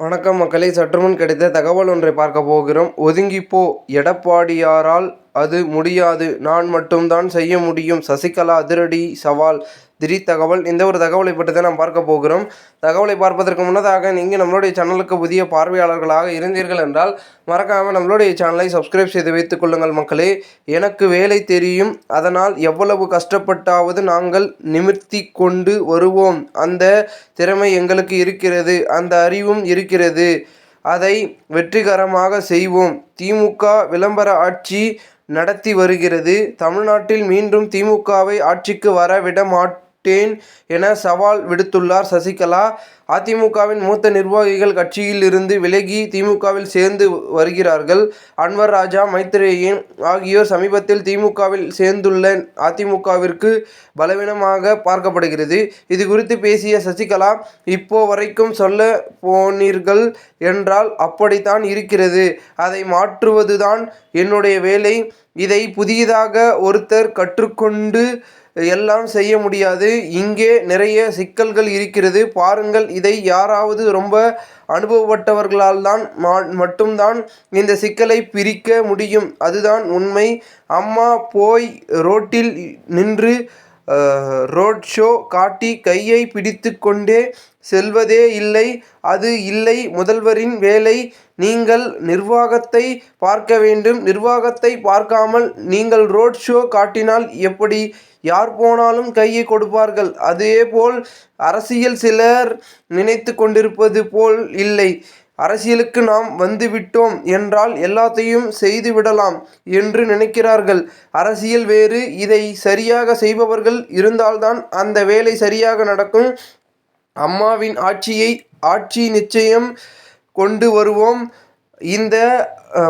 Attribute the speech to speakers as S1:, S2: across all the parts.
S1: வணக்கம் மக்களை சற்றுமுன் கிடைத்த தகவல் ஒன்றை பார்க்க போகிறோம். ஒதுங்கிப்போ எடப்பாடியாரால் அது முடியாது. நான் மட்டும்தான் செய்ய முடியும். சசிகலா அதிரடி சவால். திடீர் தகவல். இந்த ஒரு தகவலை பற்றி தான் நாம் பார்க்க போகிறோம். தகவலை பார்ப்பதற்கு முன்னதாக நீங்கள் நம்மளுடைய சேனலுக்கு புதிய பார்வையாளர்களாக இருந்தீர்கள் என்றால் மறக்காமல் நம்மளுடைய சேனலை சப்ஸ்கிரைப் செய்து வைத்துக் கொள்ளுங்கள் மக்களே. எனக்கு வேலை தெரியும். அதனால் எவ்வளவு கஷ்டப்பட்டாவது நாங்கள் நிமிர்த்தி கொண்டு வருவோம். அந்த திறமை எங்களுக்கு இருக்கிறது. அந்த அறிவும் இருக்கிறது. அதை வெற்றிகரமாக செய்வோம். திமுக விளம்பர ஆட்சி நடத்தி வருகிறது. தமிழ்நாட்டில் மீண்டும் திமுகவை ஆட்சிக்கு வர விட விட்டேன் என சவால் விடுத்துள்ளார் சசிகலா. அதிமுகவின் மூத்த நிர்வாகிகள் கட்சியில் இருந்து விலகி திமுகவில் சேர்ந்து வருகிறார்கள். அன்வர் ராஜா மைத்ரேயன் ஆகியோர் சமீபத்தில் திமுகவில் சேர்ந்துள்ள அதிமுகவிற்கு பலவீனமாக பார்க்கப்படுகிறது. இது குறித்து பேசிய சசிகலா இப்போ வரைக்கும் சொல்ல போனீர்கள் என்றால் அப்படித்தான் இருக்கிறது. அதை மாற்றுவதுதான் என்னுடைய வேலை. இதை புதியதாக ஒருத்தர் கற்றுக்கொண்டு எல்லாம் செய்ய முடியாது. இங்கே நிறைய சிக்கல்கள் இருக்கிறது. பாருங்கள் இதை யாராவது ரொம்ப அனுபவப்பட்டவர்களால் தான் மட்டும்தான் இந்த சிக்கலை பிரிக்க முடியும். அதுதான் உண்மை. அம்மா போய் ரோட்டில் நின்று ரோட் ஷோ காட்டி கையை பிடித்து கொண்டே செல்வதே இல்லை. அது இல்லை. முதல்வரின் வேலை நீங்கள் நிர்வாகத்தை பார்க்க வேண்டும். நிர்வாகத்தை பார்க்காமல் நீங்கள் ரோட் ஷோ காட்டினால் எப்படி? யார் போனாலும் கையை கொடுப்பார்கள். அதேபோல் அரசியல் சிலர் நினைத்து கொண்டிருப்பது போல் இல்லை. அரசியலுக்கு நாம் வந்துவிட்டோம் என்றால் எல்லாத்தையும் செய்து விடலாம் என்று நினைக்கிறார்கள். அரசியல் வேறு இதை சரியாக செய்பவர்கள் இருந்தால்தான் அந்த வேலை சரியாக நடக்கும். அம்மாவின் ஆட்சியை ஆட்சி நிச்சயம் கொண்டு வருவோம். இந்த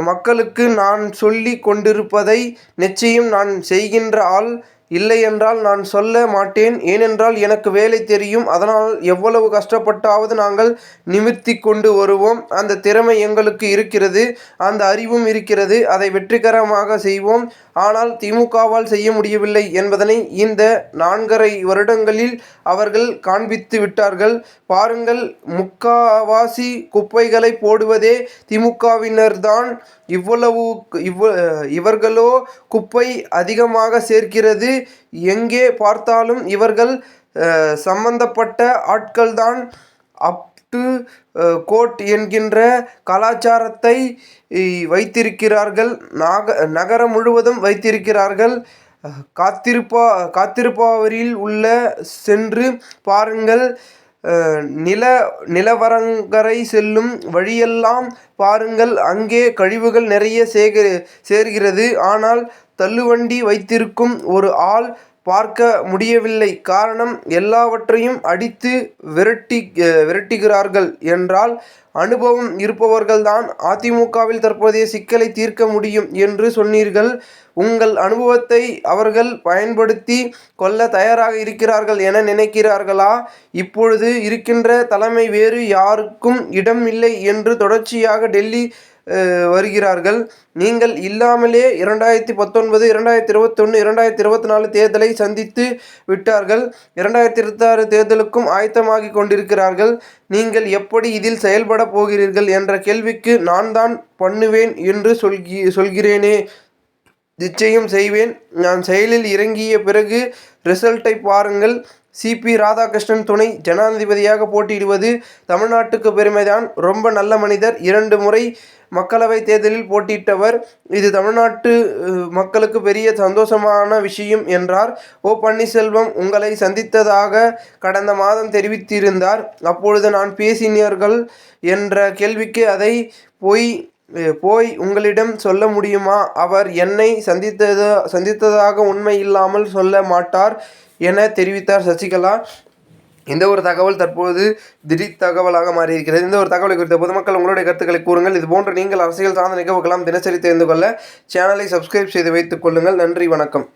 S1: மக்களுக்கு நான் சொல்லி கொண்டிருப்பதை நிச்சயம் நான் செய்கின்ற ஆள் இல்லையென்றால் நான் சொல்ல மாட்டேன். ஏனென்றால் எனக்கு வேலை தெரியும். அதனால் எவ்வளவு கஷ்டப்பட்டாவது நாங்கள் நிமிர்த்தி கொண்டு வருவோம். அந்த திறமை எங்களுக்கு இருக்கிறது. அந்த அறிவும் இருக்கிறது. அதை வெற்றிகரமாக செய்வோம். ஆனால் திமுகவால் செய்ய முடியவில்லை என்பதனை இந்த நான்கரை வருடங்களில் அவர்கள் காண்பித்து விட்டார்கள். பாருங்கள் முக்காவாசி குப்பைகளை போடுவதே திமுகவினர்தான். இவ்வளவு இவ் இவர்களோ குப்பை அதிகமாக சேர்க்கிறது. எங்கே பார்த்தாலும் இவர்கள் சம்பந்தப்பட்ட ஆட்கள்தான். அப் டு கோட் என்கின்ற கலாச்சாரத்தை வைத்திருக்கிறார்கள். நாக நகரம் முழுவதும் வைத்திருக்கிறார்கள். காத்திருப்பா காத்திருப்பவரில் உள்ள சென்று பாருங்கள். நில நிலவரங்கரை செல்லும் வழியெல்லாம் பாருங்கள். அங்கே கழிவுகள் நிறைய சேகரி சேர்கிறது. ஆனால் தள்ளுவண்டி வைத்திருக்கும் ஒரு ஆள் பார்க்க முடியவில்லை. காரணம் எல்லாவற்றையும் அடித்து விரட்டி விரட்டுகிறார்கள் என்றால் அனுபவம் இருப்பவர்கள்தான் அதிமுகவில் தற்போதைய சிக்கலை தீர்க்க முடியும் என்று சொன்னீர்கள். உங்கள் அனுபவத்தை அவர்கள் பயன்படுத்தி கொள்ள தயாராக இருக்கிறார்கள் என நினைக்கிறார்களா? இப்பொழுது இருக்கின்ற தலைமை வேறு யாருக்கும் இடம் இல்லை என்று தொடர்ச்சியாக டெல்லி வருகிறார்கள். நீங்கள் இல்லாமலே இரண்டாயிரத்தி பத்தொன்பது இரண்டாயிரத்தி இருபத்தொன்று இரண்டாயிரத்தி இருபத்தி நாலு தேர்தலை சந்தித்து விட்டார்கள். இரண்டாயிரத்தி இருபத்தாறு தேர்தலுக்கும் ஆயத்தமாகி கொண்டிருக்கிறார்கள். நீங்கள் எப்படி இதில் செயல்பட போகிறீர்கள் என்ற கேள்விக்கு நான் தான் பண்ணுவேன் என்று சொல்கி சொல்கிறேனே. நிச்சயம் செய்வேன். நான் செயலில் இறங்கிய பிறகு ரிசல்ட்டை பாருங்கள். சிபி ராதாகிருஷ்ணன் துணை ஜனாதிபதியாக போட்டியிடுவது தமிழ்நாட்டுக்கு பெருமைதான். ரொம்ப நல்ல மனிதர். இரண்டு முறை மக்களவை தேர்தலில் போட்டியிட்டவர். இது தமிழ்நாட்டு மக்களுக்கு பெரிய சந்தோஷமான விஷயம் என்றார். ஓ பன்னீர்செல்வம் உங்களை சந்தித்ததாக கடந்த மாதம் தெரிவித்திருந்தார். அப்பொழுது நான் பேசினீர்கள் என்ற கேள்விக்கு அதை பொய் போய் உங்களிடம் சொல்ல முடியுமா? அவர் என்னை சந்தித்தது சந்தித்ததாக உண்மை இல்லாமல் சொல்ல மாட்டார் என தெரிவித்தார் சசிகலா. இந்த ஒரு தகவல் தற்போது திடீர் தகவலாக மாறியிருக்கிறது. இந்த ஒரு தகவலை குறித்த பொதுமக்கள் உங்களுடைய கருத்துக்களை கூறுங்கள். இது போன்ற நீங்கள் அரசியல் சார்ந்த நிகழ்வுகளாம் தினசரி தெரிந்து கொள்ள சேனலை சப்ஸ்கிரைப் செய்து வைத்துக் கொள்ளுங்கள். நன்றி வணக்கம்.